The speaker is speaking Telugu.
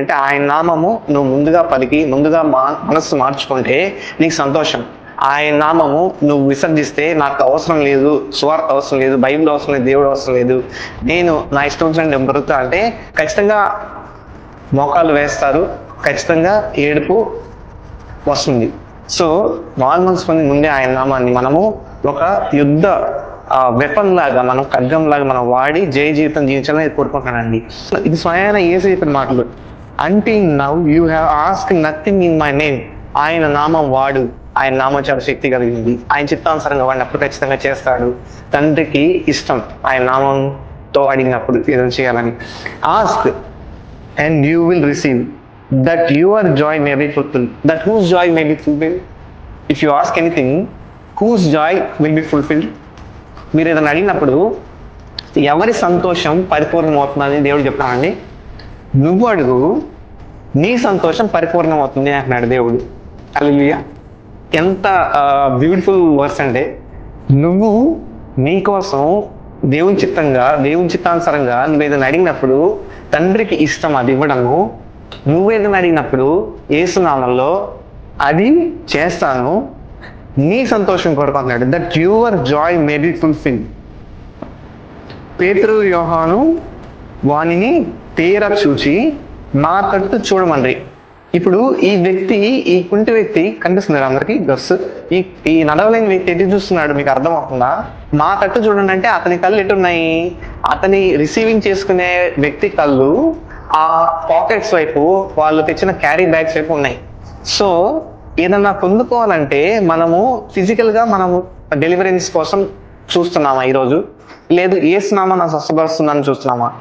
అంటే ఆయన నామము నువ్వు ముందుగా పలికి ముందుగా మా మనస్సు మార్చుకుంటే నీకు సంతోషం. ఆయన నామము నువ్వు విసర్జిస్తే నాకు అవసరం లేదు సువార్త అవసరం లేదు బైబిల్ అవసరం లేదు దేవుడు అవసరం లేదు. నేను నా ఇష్టం వచ్చినట్టు నేను బ్రతుకుతా అంటే ఖచ్చితంగా మోకాలు వేస్తారు ఖచ్చితంగా ఏడుపు వస్తుంది. సో మాల్ మనసుకొని ముందే ఆయన నామాన్ని మనము ఒక యుద్ధ వెపన్ లాగా మనం ఖడ్గం లాగా మనం వాడి జయ జీవితం జీవించాలని కోరుకుంటానండి ఇది స్వయాన ఏసు చెప్పిన మాటలు. అంటే now you have asked nothing in my name ఆయన నామం వాడు. ఆయన నామం చాలా శక్తి కలిగింది. ఆయన చిత్తానుసారంగా వాడినప్పుడు ఖచ్చితంగా చేస్తాడు. తండ్రికి ఇష్టం ఆయన నామంతో అడిగినప్పుడు ఏదైనా చేయాలని. Ask and you will receive that your joy may be fulfil that whose joy may be fulfil if you ask anything whose joy will be fulfilled మీరు ఏదైనా అడిగినప్పుడు ఎవరి సంతోషం పరిపూర్ణం అవుతుందని దేవుడు చెప్తానండి నువ్వు అడుగు. నీ సంతోషం పరిపూర్ణం అవుతుంది అంటున్నాడు దేవుడు. అల్లుయ ఎంత బ్యూటిఫుల్ వర్స్ అంటే నువ్వు నీకోసం దేవుని చిత్తంగా దేవుని చిత్తానుసారంగా నువ్వు ఏదైనా అడిగినప్పుడు తండ్రికి ఇష్టం అది ఇవ్వడము నువ్వేదైనా అడిగినప్పుడు ఏసునామంలో అది చేస్తాను నీ సంతోషం కొరకు అన్నాడు that your joy may be fulfil పేతురు యోహాను వానిని తీర చూచి నా తట్టు చూడమండ్రి ఇప్పుడు ఈ వ్యక్తి ఈ కుంటి వ్యక్తి కనిపిస్తున్నారు అందరికి గస్. ఈ ఈ నడవలేని వ్యక్తి ఎటు చూస్తున్నాడు? మీకు అర్థం అవుతుందా మా తట్టు చూడండి అంటే అతని కళ్ళు ఎటున్నాయి? అతని రిసీవింగ్ చేసుకునే వ్యక్తి కళ్ళు ఆ పాకెట్స్ వైపు వాళ్ళు తెచ్చిన క్యారీ బ్యాగ్స్ వైపు ఉన్నాయి. సో ఏదన్నా పొందుకోవాలంటే మనము ఫిజికల్గా మనము డెలివరీస్ కోసం చూస్తున్నామా ఈరోజు? లేదు ఏ స్నామా నాకు స్వస్థపరుస్తుందని చూస్తున్నామా?